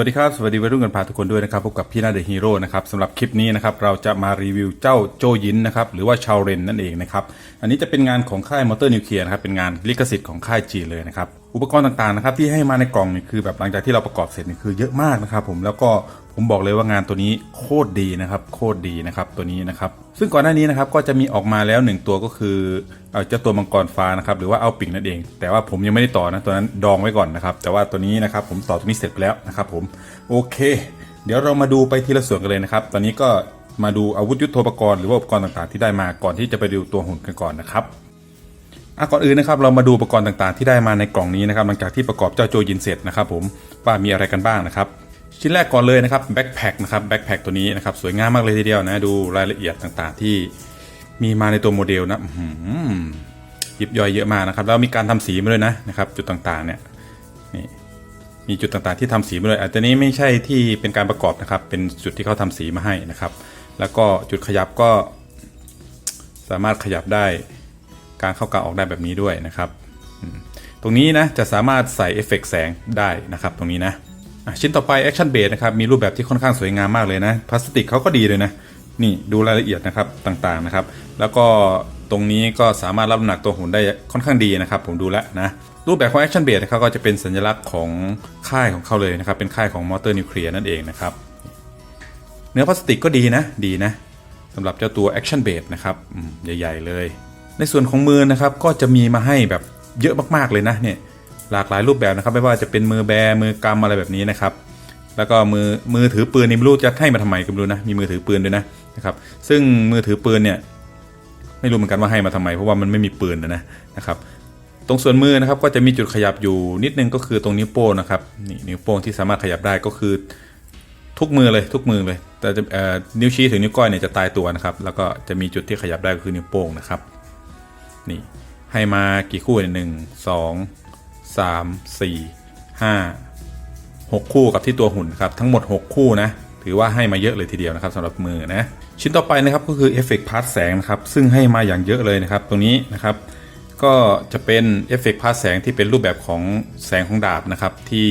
วัสดีครับ สวัสดีวัยรุ่นกันพาทุกคนด้วยนะครับพบกับพี่นาเดอะฮีโร่นะครับสำหรับคลิปนี้นะครับเราจะมารีวิวเจ้าโจยินนะครับหรือว่าชาวเรนนั่นเองนะครับอันนี้จะเป็นงานของค่ายมอเตอร์นิวเคลียร์นะครับเป็นงานลิขสิทธิ์ของค่ายจีเลยนะครับอุปกรณ์ต่างๆนะครับที่ให้มาในกล่องนี่คือแบบหลังจากที่เราประกอบเสร็จนี่คือเยอะมากนะครับผมแล้วก็ ผมบอกเลยว่างานตัวนี้โคตรดีนะครับโคตรดีนะครับตัวนี้นะครับซึ่งก่อนหน้านี้นะครับก็จะมีออกมาแล้วหนึ่งตัวก็คือเอ่อเจ้าตัวมังกรฟ้านะครับหรือว่าเอาปิ่งนั่นเอง แต่ว่าผมยังไม่ได้ต่อนะตัวนั้นดองไว้ก่อนนะครับแต่ว่าตัวนี้นะครับผมต่อตัวนี้เสร็จไปแล้วนะครับผมโอเค เดี๋ยวเรามาดูไปทีละส่วนกันเลยนะครับตอนนี้ก็มาดูอาวุธยุทโธปกรณ์หรือว่าอุปกรณ์ต่างๆ ที่ได้มาก่อนที่จะไปดูตัวหุ่นกันก่อนนะครับอะก่อนอื่นนะครับเรามาดูอุปกรณ์ต่างๆ ที่ได้มาในกล่องนี้นะครับหลังจากที่ประกอบเจ้าโจยินเสร็จนะครับผมว่ามีอะไรกันบ้างนะครับ ชิ้นแรกก่อนเลยนะครับแบ็คแพคนะครับแบ็คแพคตัวนี้นะครับสวยงามมากเลยทีเดียวนะดูรายละเอียดต่างๆ ที่มีมาในตัวโมเดลนะหือยิบย่อยเยอะมากนะครับ แล้วมีการทำสีมาด้วยนะนะครับ จุดต่างๆ เนี่ยนี่มีจุดต่างๆที่ทำสีมาเลยอาจจะนี้ไม่ใช่ที่เป็นการประกอบนะครับ เป็นจุดที่เขาทำสีมาให้นะครับ แล้วก็จุดขยับก็ สามารถขยับได้การเข้ากลางออกได้แบบนี้ด้วยนะครับ ตรงนี้นะจะสามารถใส่เอฟเฟกแสงได้นะครับ ตรงนี้นะ ชิ้นต่อไปแอคชั่นเบสนะครับ มีรูปแบบที่ค่อนข้างสวยงามมากเลยนะ พลาสติกเขาก็ดีเลยนะ นี่ดูรายละเอียดนะครับต่างๆนะครับ แล้วก็ตรงนี้ก็สามารถรับน้ำหนักตัวหุ่นได้ค่อนข้างดีนะครับ ผมดูแล้วนะ รูปแบบของแอคชั่นเบสนะครับก็จะเป็นสัญลักษณ์ของค่ายของเขาเลยนะครับ เป็นค่ายของมอเตอร์นิวเคลียร์นั่นเองนะครับ เนื้อพลาสติกก็ดีนะ ดีนะสำหรับเจ้าตัว Action b a s e นะครับใหญ่ ๆ เลย ในส่วนของมือนะครับก็จะมีมาให้แบบเยอะมากๆเลยนะเนี่ย หลากหลายรูปแบบนะครับ ไม่ว่าจะเป็นมือแบมือกำอะไรแบบนี้นะครับ แล้วก็มือมือถือปืนนี่ไม่รู้จะให้มาทำไมก็ไม่รู้นะมีมือถือปืนด้วยนะนะครับ ซึ่งมือถือปืนเนี่ยไม่รู้เหมือนกันว่าให้มาทำไม เพราะว่ามันไม่มีปืนนะนะครับ ตรงส่วนมือนะครับก็จะมีจุดขยับอยู่นิดนึงก็คือตรงนิ้วโป้งนะครับนี่นิ้วโป้งที่สามารถขยับได้ก็คือทุกมือเลยทุกมือเลย แต่จะเออนิ้วชี้ถึงนิ้วก้อยเนี่ยจะตายตัวนะครับ แล้วก็จะมีจุดที่ขยับได้ก็คือนิ้วโป้งนะครับ นี่ให้มากี่คู่เนี่ยหนึ่งสอง สามสี่ห้าหกคู่กับที่ตัวหุ่นครับทั้งหมด 6 คู่นะถือว่าให้มาเยอะเลยทีเดียวนะครับสำหรับมือนะชิ้นต่อไปนะครับก็คือเอฟเฟกต์พาร์ทแสงนะครับซึ่งให้มาอย่างเยอะเลยนะครับ ตรงนี้นะครับ ก็จะเป็นเอฟเฟกต์พาร์ทแสงที่เป็นรูปแบบของแสงของดาบนะครับ ที่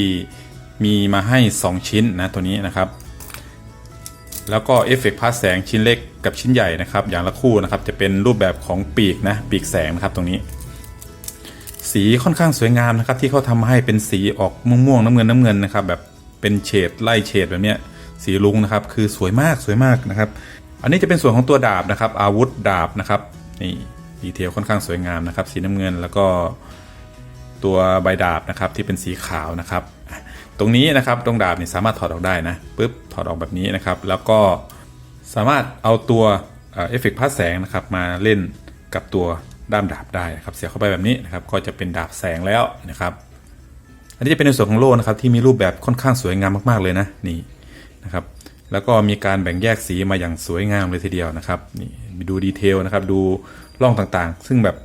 มีมาให้ 2 ชิ้นนะตัวนี้นะครับ แล้วก็เอฟเฟกต์พาสแสงชิ้นเล็กกับชิ้นใหญ่นะครับ อย่างละคู่นะครับจะเป็นรูปแบบของปีกนะปีกแสงนะครับตรงนี้ สีค่อนข้างสวยงามนะครับที่เขาทำให้เป็นสีออกม่วงๆน้ำเงินน้ำเงินนะครับแบบเป็นเฉดไล่เฉดแบบเนี้ยสีลุงนะครับคือสวยมากสวยมากนะครับ อันนี้จะเป็นส่วนของตัวดาบนะครับอาวุธดาบนะครับนี่ดีเทลค่อนข้างสวยงามนะครับสีน้ำเงินแล้วก็ตัวใบดาบนะครับที่เป็นสีขาวนะครับ ตรงนี้นะครับตรงดาบนี่สามารถถอดออกได้นะปุ๊บถอดออกแบบนี้นะครับ แล้วก็สามารถเอาตัวเอฟเฟกต์พัดแสงนะครับมาเล่นกับตัว ด้ามดาบได้นะครับ เสียบเข้าไปแบบนี้นะครับ ก็จะเป็นดาบแสงแล้วนะครับ อันนี้จะเป็นในส่วนของโล่นะครับ ที่มีรูปแบบค่อนข้างสวยงามมากๆเลยนะนี่นะครับ แล้วก็มีการแบ่งแยกสีมาอย่างสวยงามเลยทีเดียวนะครับนี่ดูดีเทลนะครับ ดูร่องต่างๆ ซึ่งแบบ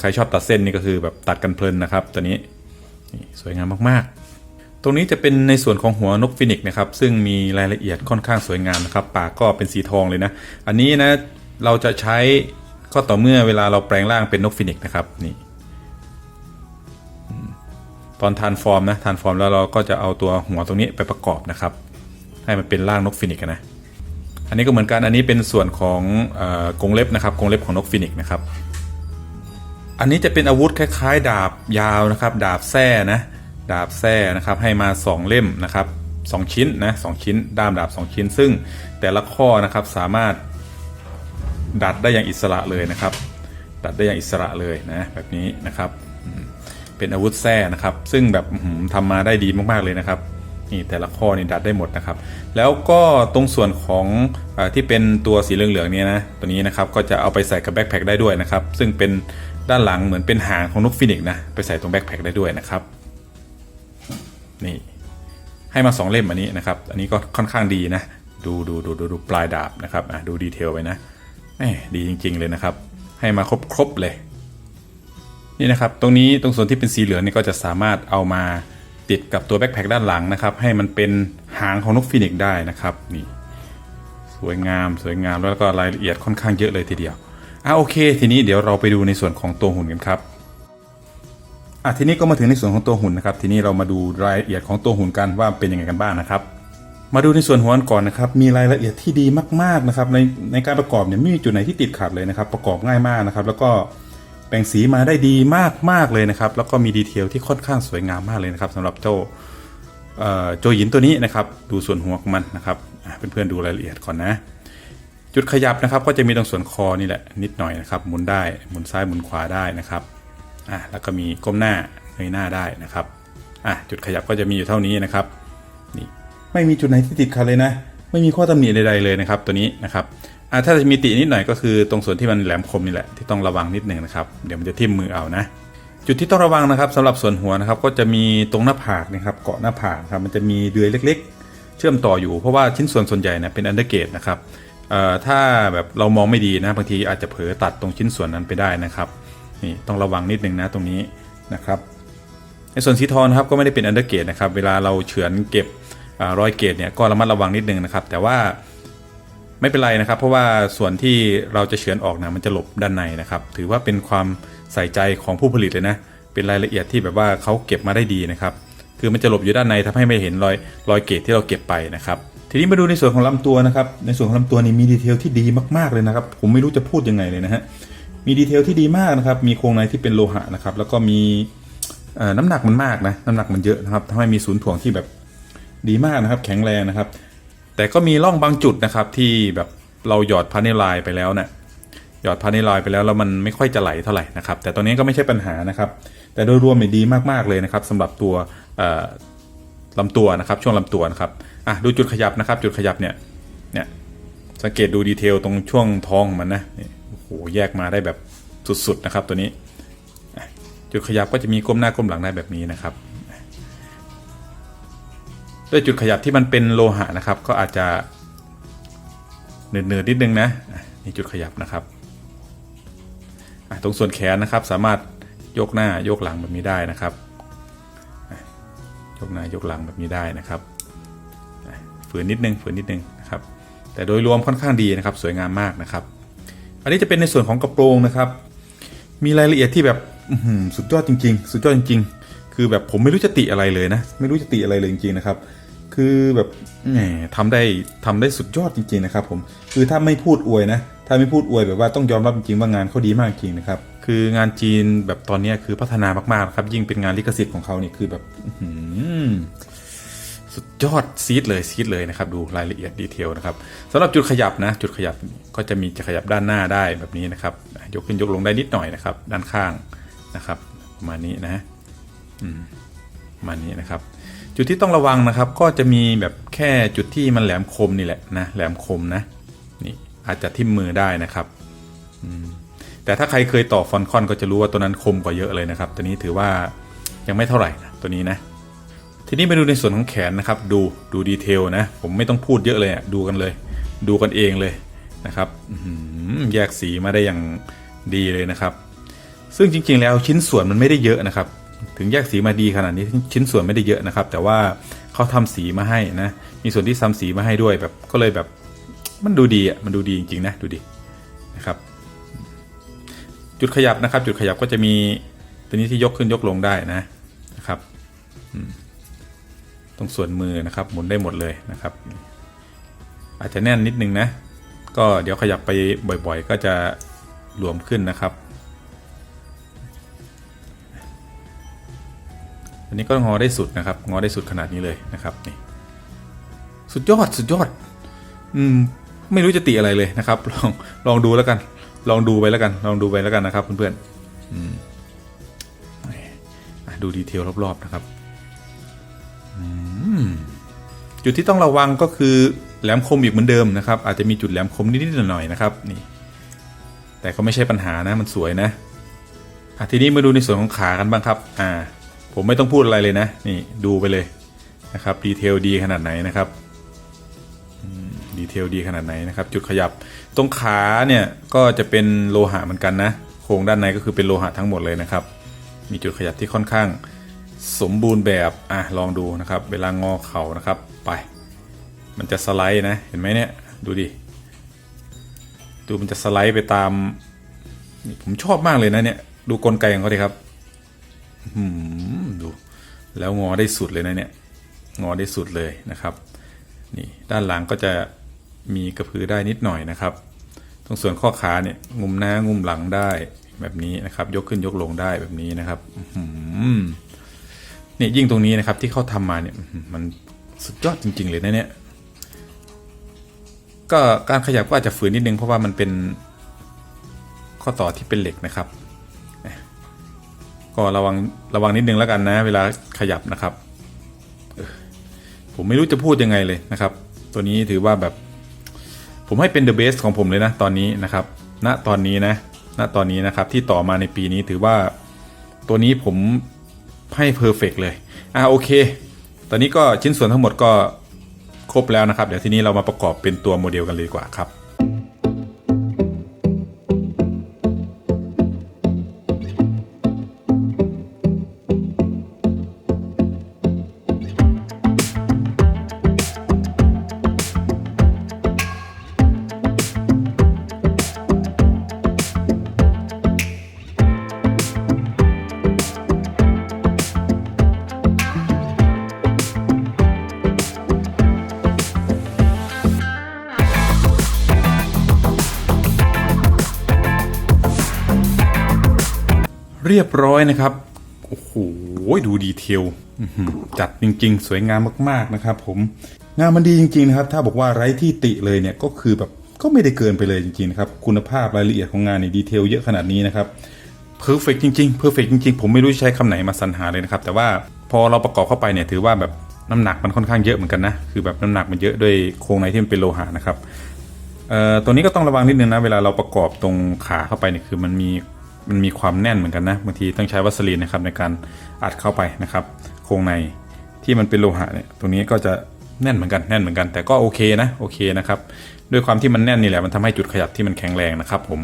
ใครชอบตัดเส้นนี่ก็คือแบบตัดกันเพลินนะครับ ตัวนี้นี่สวยงามมากๆตรงนี้จะเป็นในส่วนของหัวนกฟินิกนะครับ ซึ่งมีรายละเอียดค่อนข้างสวยงามนะครับ ปากก็เป็นสีทองเลยนะ อันนี้นะเราจะใช้ ก็ต่อเมื่อเวลาเราแปลงร่างเป็นนกฟินิกนะครับนี่ตอนทานฟอร์มนะทานฟอร์มแล้วเราก็จะเอาตัวหัวตรงนี้ไปประกอบนะครับ ให้มันเป็นร่างนกฟินิกนะอันนี้ก็เหมือนกันอันนี้เป็นส่วนของเออกรงเล็บนะครับกรงเล็บของนกฟินิกนะครับ อันนี้จะเป็นอาวุธคล้ายๆ ดาบยาวนะครับ ดาบแส้นะดาบแส้นะครับให้มา 2 เล่มนะครับสองชิ้นนะสองชิ้นด้ามดาบ 2 ชิ้น ซึ่งแต่ละข้อนะครับสามารถ ดัดได้อย่างอิสระเลยนะครับ ดัดได้อย่างอิสระเลยนะแบบนี้นะครับ เป็นอาวุธแส้นะครับ ซึ่งแบบอื้อหือทำมาได้ดีมากๆเลยนะครับนี่แต่ละข้อนี่ดัดได้หมดนะครับ แล้วก็ตรงส่วนของอที่เป็นตัวสีเหลืองๆนี่นะตัวนี้นะครับก็จะเอาไปใส่กับแบ็คแพคได้ด้วยนะครับ ซึ่งเป็นด้านหลังเหมือนเป็นหางของนกฟินิกซ์นะไปใส่ตรงแบ็คแพคได้ด้วยนะครับนี่ให้มา 2 เล่มอันนี้นะครับ อันนี้ก็ค่อนข้างดีนะ ดูดูดูดูดูปลายดาบนะครับอะดูดีเทลไปนะ ดีจริง ๆ เลยนะครับ ให้มาครบครบเลย นี่นะครับ ตรงนี้ตรงส่วนที่เป็นสีเหลืองนี่ก็จะสามารถเอามาติดกับตัวแบ็คแพคด้านหลังนะครับ ให้มันเป็นหางของนกฟินิกซ์ได้นะครับนี่สวยงามสวยงามแล้วก็รายละเอียดค่อนข้างเยอะเลยทีเดียวอะโอเค ทีนี้เดี๋ยวเราไปดูในส่วนของตัวหุ่นกันครับอะทีนี้ก็มาถึงในส่วนของตัวหุ่นนะครับ ทีนี้เรามาดูรายละเอียดของตัวหุ่นกันว่าเป็นยังไงกันบ้างนะครับ มาดูในส่วนหัวกันก่อนนะครับ มีรายละเอียดที่ดีมากๆนะครับ ในในการประกอบเนี่ยไม่มีจุดไหนที่ติดขัดเลยนะครับ ประกอบง่ายมากนะครับ แล้วก็แปรงสีมาได้ดีมากๆเลยนะครับ แล้วก็มีดีเทลที่ค่อนข้างสวยงามมากเลยนะครับสำหรับเจ้าเอ่อโจหยินตัวนี้นะครับ ดูส่วนหัวของมันนะครับเพื่อนๆดูรายละเอียดก่อนนะ จุดขยับนะครับ ก็จะมีตรงส่วนคอนี่แหละนิดหน่อยนะครับ หมุนได้หมุนซ้ายหมุนขวาได้นะครับอะแล้วก็มีก้มหน้าเงยหน้าได้นะครับอะจุดขยับก็จะมีอยู่เท่านี้นะครับ ไม่มีจุดไหนที่ติดขัดเลยนะ ไม่มีข้อตำหนิใดๆเลยนะครับ ตัวนี้นะครับถ้าจะมีตินิดหน่อยก็คือตรงส่วนที่มันแหลมคมนี่แหละที่ต้องระวังนิดหนึ่งนะครับเดี๋ยวมันจะทิ่มมือเอานะ จุดที่ต้องระวังนะครับสำหรับส่วนหัวนะครับ ก็จะมีตรงหน้าผากนะครับ เกาะหน้าผากครับมันจะมีเดือยเล็ก ๆ เชื่อมต่ออยู่เพราะว่าชิ้นส่วนส่วนใหญ่นะเป็นอันเดอร์เกตนะครับถ้าแบบเรามองไม่ดีนะบางทีอาจจะเผลอตัดตรงชิ้นส่วนนั้นไปได้นะครับนี่ต้องระวังนิดนึงนะตรงนี้นะครับในส่วนสีทองครับก็ไม่ได้เป็นอันเดอร์เกตนะครับเวลาเราเฉือนเก็บ รอยเกตเนี่ยก็ระมัดระวังนิดนึงนะครับ แต่ว่าไม่เป็นไรนะครับ เพราะว่าส่วนที่เราจะเฉือนออกนะมันจะหลบด้านในนะครับ ถือว่าเป็นความใส่ใจของผู้ผลิตเลยนะ เป็นรายละเอียดที่แบบว่าเขาเก็บมาได้ดีนะครับ คือมันจะหลบอยู่ด้านในทำให้ไม่เห็นรอยรอยเกตที่เราเก็บไปนะครับ ทีนี้มาดูในส่วนของลำตัวนะครับ ในส่วนของลำตัวนี่มีดีเทลที่ดีมากๆเลยนะครับ ผมไม่รู้จะพูดยังไงเลยนะฮะ มีดีเทลที่ดีมากนะครับ มีโครงในที่เป็นโลหะนะครับ แล้วก็มีน้ำหนักมันมากนะ น้ำหนักมันเยอะนะครับทำให้มีศูนย์ถ่วงที่แบบ ดีมากนะครับ แข็งแรงนะครับ แต่ก็มีร่องบางจุดนะครับ ที่แบบเราหยอดพาเนลายไปแล้วเนี่ยหยอดพาเนลอยไปแล้วแล้วมันไม่ค่อยจะไหลเท่าไหร่นะครับ แต่ตรงนี้ก็ไม่ใช่ปัญหานะครับ แต่โดยรวมเนี่ยดีมากๆเลยนะครับสำหรับตัวลำตัวนะครับ ช่วงลำตัวนะครับอะดูจุดขยับนะครับ จุดขยับเนี่ยเนี่ยสังเกตดูดีเทลตรงช่วงท้องมันนะโอ้โหแยกมาได้แบบสุดๆนะครับตัวนี้ จุดขยับก็จะมีก้มหน้าก้มหลังได้แบบนี้นะครับ ด้วยจุดขยับที่มันเป็นโลหะนะครับ ก็อาจจะเนืดๆนิดนึงนะนี่จุดขยับนะครับตรงส่วนแขนนะครับสามารถยกหน้ายกหลังแบบนี้ได้นะครับยกหน้ายกหลังแบบนี้ได้นะครับฝืนนิดนึงฝืนนิดนึงนะครับ แต่โดยรวมค่อนข้างดีนะครับ สวยงามมากนะครับ อันนี้จะเป็นในส่วนของกระโปรงนะครับ มีรายละเอียดที่แบบสุดยอดจริง ๆ สุดยอดจริง ๆ คือแบบผมไม่รู้จะติอะไรเลยนะ ไม่รู้จะติอะไรเลยจริงๆนะครับ คือแบบแหมทำได้ทำได้สุดยอดจริงๆนะครับผมคือถ้าไม่พูดอวยนะถ้าไม่พูดอวยแบบว่าต้องยอมรับจริงๆว่างานเขาดีมากจริงนะครับคืองานจีนแบบตอนนี้คือพัฒนามากๆครับยิ่งเป็นงานลิขสิทธิ์ของเขานี่คือแบบสุดยอดซีดเลยซีดเลยนะครับ ดูรายละเอียดดีเทลนะครับสำหรับจุดขยับนะ จุดขยับก็จะมีจะขยับด้านหน้าได้แบบนี้นะครับ ยกขึ้นยกลงได้นิดหน่อยนะครับ ด้านข้างนะครับ ประมาณนี้นะประ มานี้นะครับ จุดที่ต้องระวังนะครับ ก็จะมีแบบแค่จุดที่มันแหลมคมนี่แหละนะแหลมคมนะนี่อาจจะทิ่มมือได้นะครับแต่ถ้าใครเคยต่อฟอนคอนก็จะรู้ว่าตัวนั้นคมกว่าเยอะเลยนะครับ ตัวนี้ถือว่ายังไม่เท่าไหร่นะตัวนี้นะ ทีนี้มาดูในส่วนของแขนนะครับ ดูดูดีเทลนะ ผมไม่ต้องพูดเยอะเลยอะดูกันเลย ดูกันเองเลยนะครับแยกสีมาได้อย่างดีเลยนะครับ ซึ่งจริงๆแล้วชิ้นส่วนมันไม่ได้เยอะนะครับ ถึงแยกสีมาดีขนาดนี้ชิ้นส่วนไม่ได้เยอะนะครับ แต่ว่าเขาทำสีมาให้นะ มีส่วนที่ซ้ำสีมาให้ด้วยแบบก็เลยแบบมันดูดีอะมันดูดีจริงๆนะดูดีนะครับ จุดขยับนะครับ จุดขยับก็จะมีตัวนี้ที่ยกขึ้นยกลงได้นะนะครับตรงส่วนมือนะครับ หมุนได้หมดเลยนะครับ อาจจะแน่นนิดนึงนะ ก็เดี๋ยวขยับไปบ่อยๆ ก็จะหลวมขึ้นนะครับ อันนี้ก็งอได้สุดนะครับ งอได้สุดขนาดนี้เลยนะครับนี่สุดยอดสุดยอด อืมไม่รู้จะติอะไรเลยนะครับ ลองลองดูแล้วกัน ลองดูไปแล้วกัน ลองดูไปแล้วกันนะครับเพื่อนๆอืมอะดูดีเทลรอบๆนะครับอืมจุดที่ต้องระวังก็คือแหลมคมอีกเหมือนเดิมนะครับ อาจจะมีจุดแหลมคมนิดๆหน่อยๆนะครับนี่ แต่ก็ไม่ใช่ปัญหานะมันสวยนะอะทีนี้มาดูในส่วนของขากันบ้างครับ อ่า ผมไม่ต้องพูดอะไรเลยนะ นี่ดูไปเลยนะครับดีเทลดีขนาดไหนนะครับดีเทลดีขนาดไหนนะครับ จุดขยับตรงขาเนี่ยก็จะเป็นโลหะเหมือนกันนะ โครงด้านในก็คือเป็นโลหะทั้งหมดเลยนะครับ มีจุดขยับที่ค่อนข้างสมบูรณ์แบบอะลองดูนะครับ เวลางอเข่านะครับไป มันจะสไลด์นะเห็นไหมเนี่ยดูดิดูมันจะสไลด์ไปตามนี่ผมชอบมากเลยนะเนี่ยดูกลไกของเขาดิครับ ดู แล้วงอได้สุดเลยนะเนี่ย งอได้สุดเลยนะครับ นี่ด้านหลังก็จะมีกระพือได้นิดหน่อยนะครับ ตรงส่วนข้อขาเนี่ย งุมหน้างุมหลังได้แบบนี้นะครับ ยกขึ้นยกลงได้แบบนี้นะครับเนี่ยยิ่งตรงนี้นะครับที่เขาทำมาเนี่ยมันสุดยอดจริง ๆ เลยนะเนี่ย ก็การขยับก็อาจจะฝืนนิดนึงเพราะว่ามันเป็นข้อต่อที่เป็นเหล็กนะครับ ก็ระวังระวังนิดนึงแล้วกันนะ เวลาขยับนะครับ ผมไม่รู้จะพูดยังไงเลยนะครับ ตัวนี้ถือว่าแบบ ผมให้เป็น the best ของผมเลยนะ ตอนนี้นะครับ ณตอนนี้นะณตอนนี้นะครับที่ต่อมาในปีนี้ถือว่าตัวนี้ผมให้เพอร์เฟกเลย อ่าโอเค ตอนนี้ก็ชิ้นส่วนทั้งหมดก็ครบแล้วนะครับ เดี๋ยวทีนี้เรามาประกอบเป็นตัวโมเดลกันเลยดีกว่าครับ เรียบร้อยนะครับ โอ้โห ดูดีเทลจัดจริง ๆ สวยงามมากๆนะครับ ผมงานมันดีจริง ๆ นะครับ ถ้าบอกว่าไร้ที่ติเลยเนี่ยก็คือแบบก็ไม่ได้เกินไปเลยจริง ๆ นะครับ คุณภาพรายละเอียดของงานในดีเทลเยอะขนาดนี้นะครับเพอร์เฟกจริงๆเพอร์เฟกจริง ๆ ผมไม่รู้จะใช้คำไหนมาสรรหาเลยนะครับ แต่ว่าพอเราประกอบเข้าไปเนี่ยถือว่าแบบน้ำหนักมันค่อนข้างเยอะเหมือนกันนะ คือแบบน้ำหนักมันเยอะด้วยโครงในที่มันเป็นโลหะนะครับตัวนี้ก็ต้องระวังนิดนึงนะ เวลาเราประกอบตรงขาเข้าไปเนี่ยคือมันมี มันมีความแน่นเหมือนกันนะบางทีต้องใช้วัสลีนนะครับในการอัดเข้าไปนะครับโครงในที่มันเป็นโลหะเนี่ยตรงนี้ก็จะแน่นเหมือนกันแน่นเหมือนกันแต่ก็โอเคนะโอเคนะครับด้วยความที่มันแน่นนี่แหละมันทำให้จุดขยับที่มันแข็งแรงนะครับผม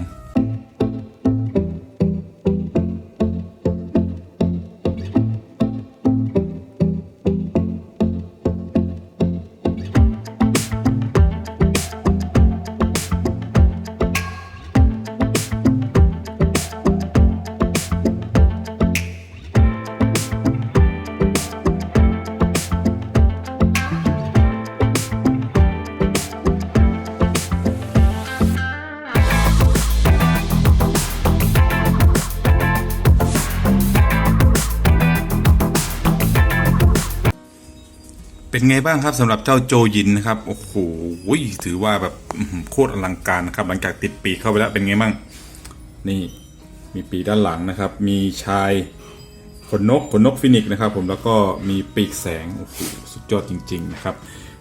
เป็นไงบ้างครับสำหรับเจ้าโจยินนะครับโอ้โหถือว่าแบบโคตรอลังการนะครับ หลังจากติดปีเข้าไปแล้วเป็นไงบ้าง นี่มีปีด้านหลังนะครับ มีชายขนนกขนนกฟินิกนะครับ ผมแล้วก็มีปีกแสงโอ้โหสุดยอดจริง ๆ นะครับ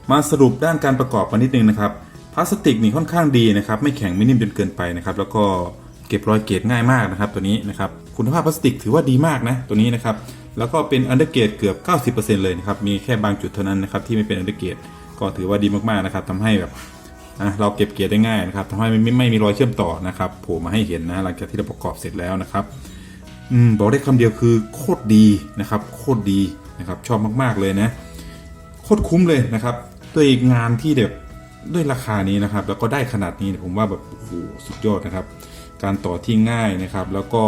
มาสรุปด้านการประกอบกันนิดนึงนะครับพลาสติกนี่ค่อนข้างดีนะครับ ไม่แข็งไม่นิ่มจนเกินไปนะครับ แล้วก็เก็บรอยเกรดง่ายมากนะครับ ตัวนี้นะครับ คุณภาพพลาสติกถือว่าดีมากนะตัวนี้นะครับ แล้วก็เป็นอันเดอร์เกรดเกือบ 90%เลยนะครับ มีแค่บางจุดเท่านั้นนะครับที่ไม่เป็นอันเดอร์เกรดก็ถือว่าดีมากๆนะครับทำให้แบบอะเราเก็บเกียร์ได้ง่ายนะครับทำให้ไม่ไม่ไม่มีรอยเชื่อมต่อนะครับโผล่มาให้เห็นนะหลังจากที่เราประกอบเสร็จแล้วนะครับอืมบอกได้คำเดียวคือโคตรดีนะครับ โคตรดีนะครับชอบมากๆเลยนะโคตรคุ้มเลยนะครับด้วยงานที่แบบด้วยราคานี้นะครับ แล้วก็ได้ขนาดนี้ผมว่าแบบโอ้โหสุดยอดนะครับ การต่อที่ง่ายนะครับ แล้วก็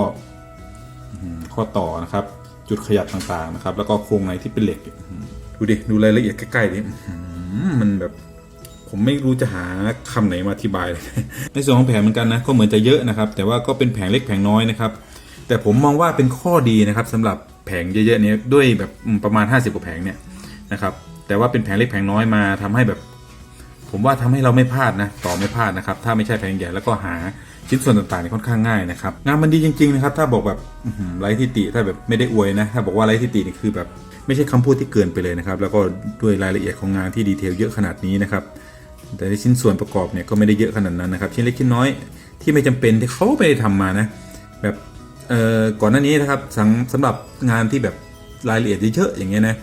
ข้อต่อนะครับ จุดขยับต่างๆนะครับ แล้วก็โครงในที่เป็นเหล็ก ดูดิ ดูรายละเอียดใกล้ๆดิมันแบบ ผมไม่รู้จะหาคำไหนมาอธิบายเลยในส่วนของแผงเหมือนกันนะก็เหมือนจะเยอะนะครับ แต่ว่าก็เป็นแผงเล็กแผงน้อยนะครับ แต่ผมมองว่าเป็นข้อดีนะครับสำหรับแผงเยอะๆเนี้ยด้วยแบบประมาณ 50กว่าแผงเนี่ยนะครับแต่ว่าเป็นแผงเล็กแผงน้อยมาทำให้แบบ ผมว่าทำให้เราไม่พลาดนะต่อไม่พลาดนะครับ ถ้าไม่ใช่แผงใหญ่แล้วก็หาชิ้นส่วนต่างๆนี่ค่อนข้างง่ายนะครับงานมันดีจริงๆนะครับถ้าบอกแบบไร้ทิฏฐิถ้าแบบไม่ได้อวยนะ ถ้าบอกว่าไร้ทิฏฐินี่คือแบบไม่ใช่คำพูดที่เกินไปเลยนะครับ แล้วก็ด้วยรายละเอียดของงานที่ดีเทลเยอะขนาดนี้นะครับแต่ในชิ้นส่วนประกอบเนี่ยก็ไม่ได้เยอะขนาดนั้นนะครับชิ้นเล็กชิ้นน้อยที่ไม่จำเป็นที่เขาไม่ได้ทำมานะแบบเอ่อก่อนหน้านี้นะครับสำสำหรับงานที่แบบรายละเอียดเยอะๆอย่างเงี้ยนะ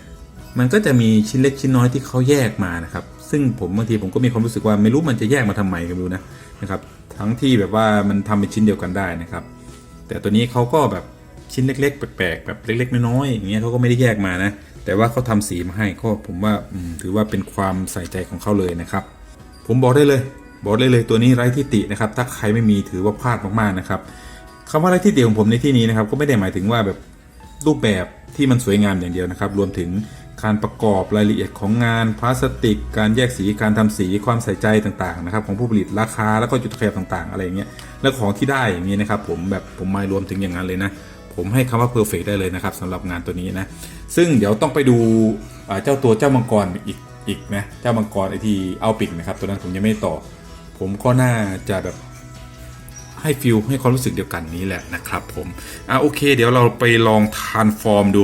มันก็จะมีชิ้นเล็กชิ้นน้อยที่เขาแยกมานะครับ ซึ่งผมบางทีผมก็มีความรู้สึกว่าไม่รู้มันจะแยกมาทำไมก็ไม่รู้นะนะครับ ทั้งที่แบบว่ามันทำเป็นชิ้นเดียวกันได้นะครับ แต่ตัวนี้เขาก็แบบชิ้นเล็ก ๆ แปลกๆแบบเล็ก ๆ น้อยๆอย่างเงี้ยเขาก็ไม่ได้แยกมานะ แต่ว่าเขาทำสีมาให้ก็ผมว่าถือว่าเป็นความใส่ใจของเขาเลยนะครับ ผมบอกได้เลย บอกได้เลยตัวนี้ไร้ที่ตินะครับ ถ้าใครไม่มีถือว่าพลาดมากๆนะครับคำว่าไร้ที่ติของผมในที่นี้นะครับ ก็ไม่ได้หมายถึงว่าแบบรูปแบบที่มันสวยงามอย่างเดียวนะครับ รวมถึง การประกอบรายละเอียดของงานพลาสติก การแยกสีการทำสีความใส่ใจต่างๆนะครับของผู้ผลิตราคาแล้วก็จุดขยับต่างๆ อะไรอย่างเงี้ยแล้วของที่ได้อย่างนี้นะครับผมแบบผมมารวมถึงอย่างนั้นเลยนะ ผมให้คำว่า perfect ได้เลยนะครับสำหรับงานตัวนี้นะ ซึ่งเดี๋ยวต้องไปดูเจ้าตัวเจ้ามังกรอีกอีกนะเจ้ามังกรไอที่เอาปิกนะครับตัวนั้นผมยังไม่ต่อ ผมก็น่าจะแบบให้ฟิลให้ความรู้สึกเดียวกันนี้แหละนะครับผมอะโอเค เดี๋ยวเราไปลองทานฟอร์มดู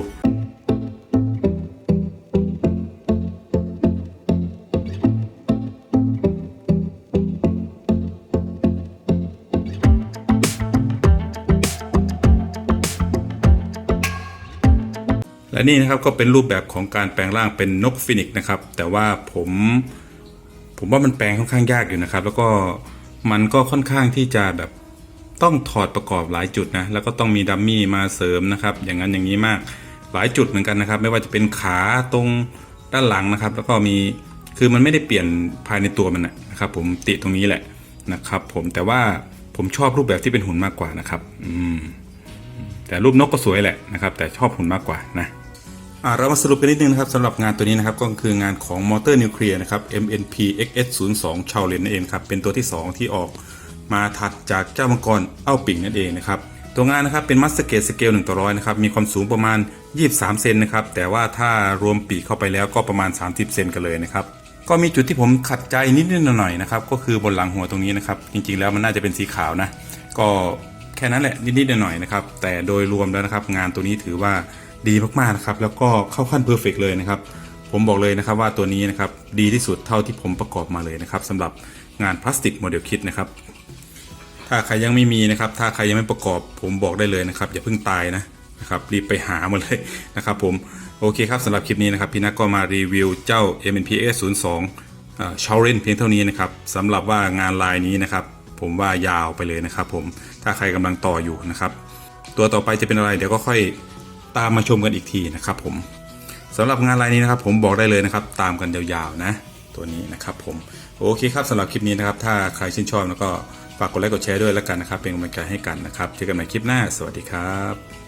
นี่นะครับก็เป็นรูปแบบของการแปลงร่างเป็นนกฟินิกซ์นะครับ แต่ว่าผมผมว่ามันแปลงค่อนข้างยากอยู่นะครับ แล้วก็มันก็ค่อนข้างที่จะแบบต้องถอดประกอบหลายจุดนะแล้วก็ต้องมีดัมมี่มาเสริมนะครับ อย่างนั้นอย่างนี้มากหลายจุดเหมือนกันนะครับ ไม่ว่าจะเป็นขาตรงด้านหลังนะครับ แล้วก็มีคือมันไม่ได้เปลี่ยนภายในตัวมันนะครับ ผมติตรงนี้แหละนะครับ ผมแต่ว่าผมชอบรูปแบบที่เป็นหุ่นมากกว่านะครับ อืมแต่รูปนกก็สวยแหละนะครับ แต่ชอบหุ่นมากกว่านะ เรามาสรุปกันนิดนึงนะครับสำหรับงานตัวนี้นะครับก็คืองานของมอเตอร์นิวเคลียร์นะครับ MNP XS02 ชาวเลนนั่นเองครับเป็นตัวที่ 2 ที่ออกมาถัดจากเจ้ามังกรเอ้าปิ่งนั่นเองนะครับตัวงานนะครับเป็นมัสเกตสเกล1ต่อร้อยนะครับมีความสูงประมาณ 23 เซนนะครับแต่ว่าถ้ารวมปีกเข้าไปแล้วก็ประมาณ 30 เซนกันเลยนะครับก็มีจุดที่ผมขัดใจนิดนิดหน่อยๆนะครับก็คือบนหลังหัวตรงนี้นะครับจริงๆแล้วมันน่าจะเป็นสีขาวนะก็แค่นั้นแหละนิดๆหน่อยๆนะครับแต่โดยรวมแล้วนะครับงานตัวนี้ถือว่า ดีมากๆนะครับแล้วก็เข้าขั้นเพอร์เฟกเลยนะครับผมบอกเลยนะครับว่าตัวนี้นะครับดีที่สุดเท่าที่ผมประกอบมาเลยนะครับสำหรับงานพลาสติกโมเดลคิดนะครับถ้าใครยังไม่มีนะครับ ถ้าใครยังไม่ประกอบผมบอกได้เลยนะครับ อย่าเพิ่งตายนะนะครับรีบไปหามาเลยนะครับผมโอเคครับสำหรับคลิปนี้นะครับพี่นักก็มารีวิวเจ้า MNP S02 ชาวเรนเพียงเท่านี้นะครับสำหรับว่างานลายนี้นะครับ ผมว่ายาวไปเลยนะครับ ผมถ้าใครกำลังต่ออยู่นะครับ ตัวต่อไปจะเป็นอะไรเดี๋ยวก็ค่อย ตามมาชมกันอีกทีนะครับผมสำหรับงานรายนี้นะครับ ผมบอกได้เลยนะครับ ตามกันยาวๆนะ ตัวนี้นะครับผมโอเคครับสำหรับคลิปนี้นะครับ ถ้าใครชื่นชอบแล้วก็ฝากกดไลค์กดแชร์ด้วยแล้วกันนะครับ เป็นกำลังใจให้กันนะครับเจอกันใหม่คลิปหน้า สวัสดีครับ